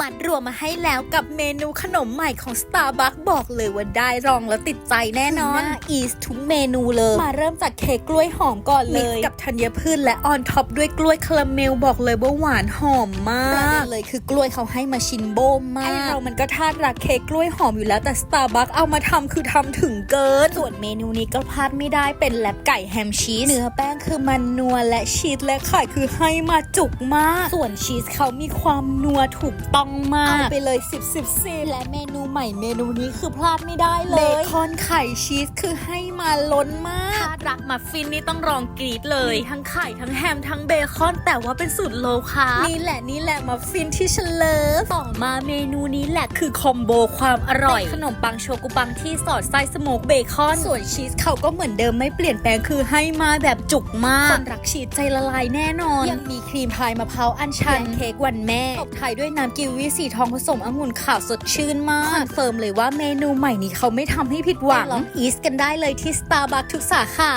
มัดรวมมาให้แล้วกับเมนูขนมใหม่ของ Starbucks บอกเลยว่าได้ลองแล้วติดใจแน่นอนอีสทุกเมนูเลย มาเริ่มจากเค้กกล้วยหอมก่อนเลย กับธัญพืชและออนท็อปด้วยกล้วยคาราเมลบอกเลยว่าหวานหอมมากประเด็นเลยคือกล้วยเขาให้มาชินโบมมากไอเรามันก็ทาดรักเค้กกล้วยหอมอยู่แล้วแต่ Starbucks เอามาทำคือทำถึงเกิน ส่วนเมนูนี้ก็พลาดไม่ได้เป็นแลบไก่แฮมชีสเนื้อแป้งคือมันนัวและชีสและไข่คือให้มาจุกมาก ส่วนชีสเขามีความนัวถูกต้องมาก เอาไปเลย 10 10 10และเมนูใหม่เมนูนี้คือพลาดไม่ได้เลย เบคอนไข่ชีสคือให้มาล้นมาก ถ้ารักมัฟฟินนี่ต้องรองกรีดเลย ทั้งไข่ทั้งแฮมทั้งเบคอน แต่ว่าเป็นสูตรโลคาร์บนี่แหละนี่แหละมัฟฟินที่ฉันเลิฟต่อมาเมนูนี้แหละคือคอมโบความอร่อยขนมปังโชกุปังที่สอดไส้สโมกเบคอน ส่วนชีสเขาก็เหมือนเดิมไม่เปลี่ยนแปลงคือให้มาแบบจุกมากคนรักชีสใจละลายแน่นอน ยังมีครีมพายมะพร้าวอัญชันเค้กวันแม่ตบท้ายด้วยน้ำกิวีสีทองผสมองุ่นขาวสดชื่นมากคอนเฟิร์มเลยว่าเมนูใหม่นี้เขาไม่ทำให้ผิดหวังลองอีสกันได้เลยที่ Starbucks ทุกสาขา